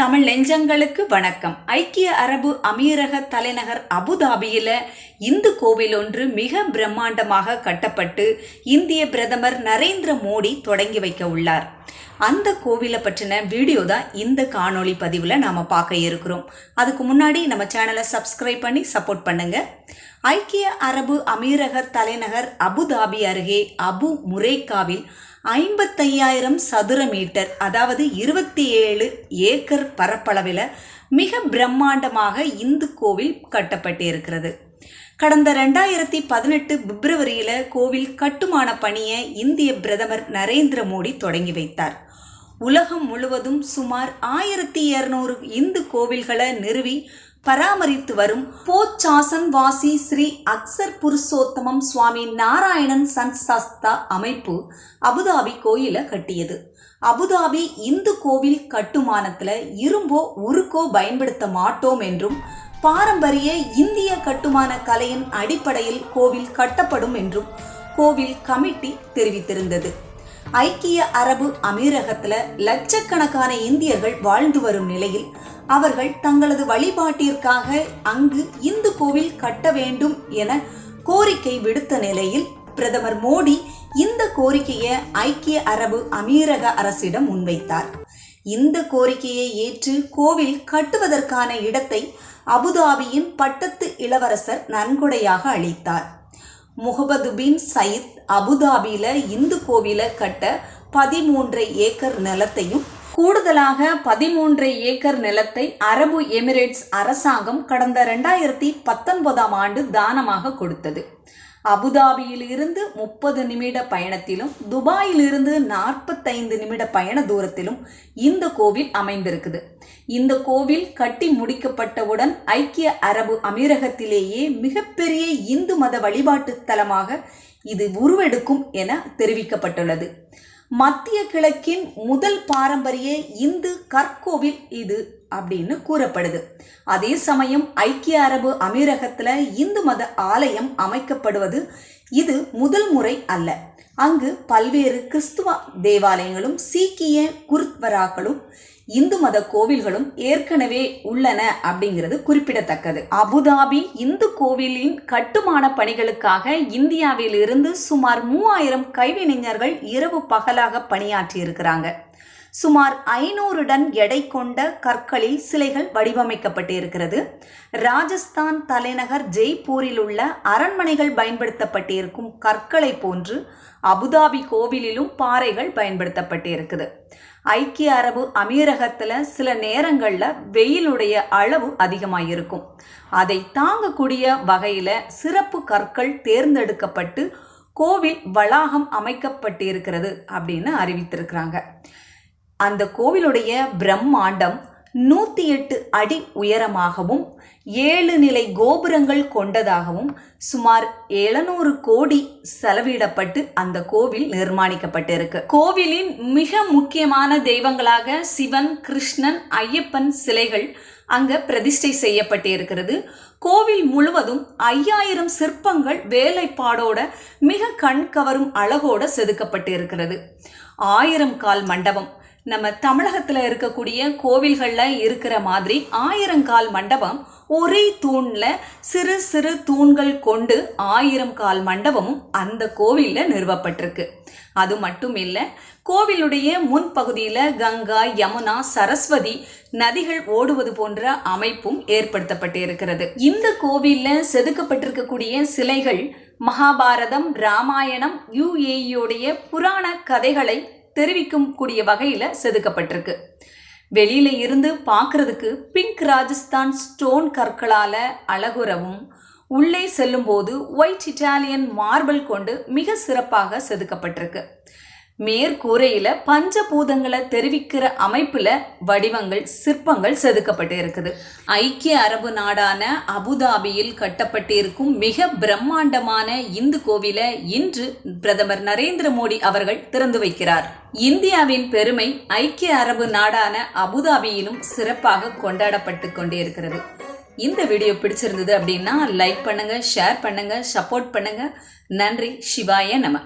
தமிழ் நெஞ்சங்களுக்கு வணக்கம். ஐக்கிய அரபு அமீரக தலைநகர் அபுதாபியில இந்து கோவில் ஒன்று மிக பிரம்மாண்டமாக கட்டப்பட்டு இந்திய பிரதமர் நரேந்திர மோடி தொடங்கி வைக்க உள்ளார். அந்த கோவிலை பற்றின வீடியோ தான் இந்த காணொளி பதிவில் நாம் பார்க்க இருக்கிறோம். அதுக்கு முன்னாடி நம்ம சேனலை சப்ஸ்கிரைப் பண்ணி சப்போர்ட் பண்ணுங்க. ஐக்கிய அரபு அமீரக தலைநகர் அபுதாபி அருகே அபு முரேக்காவில் ஐம்பத்தையாயிரம் சதுர மீட்டர் அதாவது இருபத்தி ஏழு ஏக்கர் பரப்பளவில் மிக பிரம்மாண்டமாக இந்து கோவில் கட்டப்பட்டிருக்கிறது. கடந்த ரெண்டாயிரத்தி பதினெட்டு பிப்ரவரியில் கோவில் கட்டுமான பணியை இந்திய பிரதமர் நரேந்திர மோடி தொடங்கி வைத்தார். உலகம் முழுவதும் சுமார் ஆயிரத்தி இருநூறு இந்து கோவில்களை நிறுவி பராமரித்து வரும் போச்சாசன் வாசி ஸ்ரீ அக்சர் புருஷோத்தமம் சுவாமி நாராயணன் சன்சாஸ்தா அமைப்பு அபுதாபி கோயிலை கட்டியது. அபுதாபி இந்து கோவில் கட்டுமானத்துல இரும்போ உருக்கோ பயன்படுத்த மாட்டோம் என்றும் பாரம்பரிய இந்திய கட்டுமான கலையின் அடிப்படையில் கோவில் கட்டப்படும் என்றும் கோவில் கமிட்டி தெரிவித்திருந்தது. ஐக்கிய அரபு அமீரகத்துல லட்சக்கணக்கான இந்தியர்கள் வாழ்ந்து வரும் நிலையில் அவர்கள் தங்களது வழிபாட்டிற்காக அங்கு இந்து கோவில் கட்ட வேண்டும் என கோரிக்கை விடுத்த நிலையில் பிரதமர் மோடி இந்த கோரிக்கையை ஐக்கிய அரபு அமீரக அரசிடம் முன்வைத்தார். இந்த கோரிக்கையை ஏற்று கோவில் கட்டுவதற்கான இடத்தை அபுதாபியின் பட்டத்து இளவரசர் நன்கொடையாக அளித்தார். முகமது பின் சயித் அபுதாபியில இந்து கோவிலை கட்ட பதிமூன்று ஏக்கர் நிலத்தையும் கூடுதலாக பதிமூன்று ஏக்கர் நிலத்தை அரபு எமிரேட்ஸ் அரசாங்கம் கடந்த ரெண்டாயிரத்தி பத்தொன்பதாம் ஆண்டு தானமாக கொடுத்தது. அபுதாபியில் இருந்து முப்பது நிமிட பயணத்திலும் துபாயில் இருந்து நாற்பத்தைந்து நிமிட பயண தூரத்திலும் இந்த கோவில் அமைந்திருக்குது. இந்த கோவில் கட்டி முடிக்கப்பட்டவுடன் ஐக்கிய அரபு அமீரகத்திலேயே மிகப்பெரிய இந்து மத வழிபாட்டு தலமாக இது உருவெடுக்கும் என தெரிவிக்கப்பட்டுள்ளது. மத்திய கிழக்கின் முதல் பாரம்பரிய இந்து கற்கோவில் இது. அப்படின்னு கூறப்படுது. அதே சமயம் ஐக்கிய அரபு அமீரகத்தில் இந்து மத ஆலயம் அமைக்கப்படுவது இது முதல் முறை அல்ல. அங்கு பல்வேறு கிறிஸ்துவ தேவாலயங்களும் சீக்கிய குருத்வராக்களும் இந்து மத கோவில்களும் ஏற்கனவே உள்ளன அப்படிங்கிறது குறிப்பிடத்தக்கது. அபுதாபி இந்து கோவிலின் கட்டுமான பணிகளுக்காக இந்தியாவில் இருந்து சுமார் மூவாயிரம் கைவினைஞர்கள் இரவு பகலாக பணியாற்றி இருக்கிறாங்க சுமார் ஐநூறு டன் எடை கொண்ட கற்களில் சிலைகள் வடிவமைக்கப்பட்டிருக்கிறது. ராஜஸ்தான் தலைநகர் ஜெய்ப்பூரில் உள்ள அரண்மனைகள் பயன்படுத்தப்பட்டிருக்கும் கற்களை போன்று அபுதாபி கோவிலிலும் பாறைகள் பயன்படுத்தப்பட்டிருக்குது. ஐக்கிய அரபு அமீரகத்தில் சில நேரங்களில் வெயிலுடைய அளவு அதிகமாக இருக்கும் அதை தாங்கக்கூடிய வகையில் சிறப்பு கற்கள் தேர்ந்தெடுக்கப்பட்டு கோவில் வளாகம் அமைக்கப்பட்டிருக்கிறது அப்படின்னு அறிவித்திருக்கிறாங்க. அந்த கோவிலுடைய பிரம்மாண்டம் நூற்றி எட்டு அடி உயரமாகவும் ஏழு நிலை கோபுரங்கள் கொண்டதாகவும் சுமார் எழுநூறு கோடி செலவிடப்பட்டு அந்த கோவில் நிர்மாணிக்கப்பட்டிருக்கு. கோவிலின் மிக முக்கியமான தெய்வங்களாக சிவன் கிருஷ்ணன் ஐயப்பன் சிலைகள் அங்க பிரதிஷ்டை செய்யப்பட்டிருக்கிறது. கோவில் முழுவதும் ஐயாயிரம் சிற்பங்கள் வேலைப்பாடோட மிக கண் கவரும் அழகோட செதுக்கப்பட்டு இருக்கிறது ஆயிரம் கால் மண்டபம் நம்ம தமிழகத்தில் இருக்கக்கூடிய கோவில்களில் இருக்கிற மாதிரி ஆயிரங்கால் மண்டபம் ஒரே தூணில் சிறு சிறு தூண்கள் கொண்டு ஆயிரம் கால் மண்டபமும் அந்த கோவிலில் நிறுவப்பட்டிருக்கு. அது மட்டும் இல்லை கோவிலுடைய முன்பகுதியில் கங்கா யமுனா சரஸ்வதி நதிகள் ஓடுவது போன்ற அமைப்பும் ஏற்படுத்தப்பட்டு இருக்கிறது. இந்த கோவிலில் செதுக்கப்பட்டிருக்கக்கூடிய சிலைகள் மகாபாரதம் ராமாயணம் யுஏஇயோடைய புராண கதைகளை தெரிவிக்கும் கூடிய வகையில் செதுக்கப்பட்டிருக்கு. வெளியில இருந்து பார்க்கறதுக்கு பிங்க் ராஜஸ்தான் ஸ்டோன் கற்களால் அழகுறவும் உள்ளே செல்லும்போது ஒயிட் இட்டாலியன் மார்பிள் கொண்டு மிக சிறப்பாக செதுக்கப்பட்டிருக்கு. மேற்கூரையில் பஞ்சபூதங்களை தெரிவிக்கிற அமைப்பில் வடிவங்கள் சிற்பங்கள் செதுக்கப்பட்டு இருக்குது ஐக்கிய அரபு நாடான அபுதாபியில் கட்டப்பட்டிருக்கும் மிக பிரம்மாண்டமான இந்து கோவிலை இன்று பிரதமர் நரேந்திர மோடி அவர்கள் திறந்து வைக்கிறார். இந்தியாவின் பெருமை ஐக்கிய அரபு நாடான அபுதாபியிலும் சிறப்பாக கொண்டாடப்பட்டு கொண்டே இருக்கிறது இந்த வீடியோ பிடிச்சிருந்தது அப்படின்னா லைக் பண்ணுங்க ஷேர் பண்ணுங்க சப்போர்ட் பண்ணுங்க. நன்றி சிவாய நம.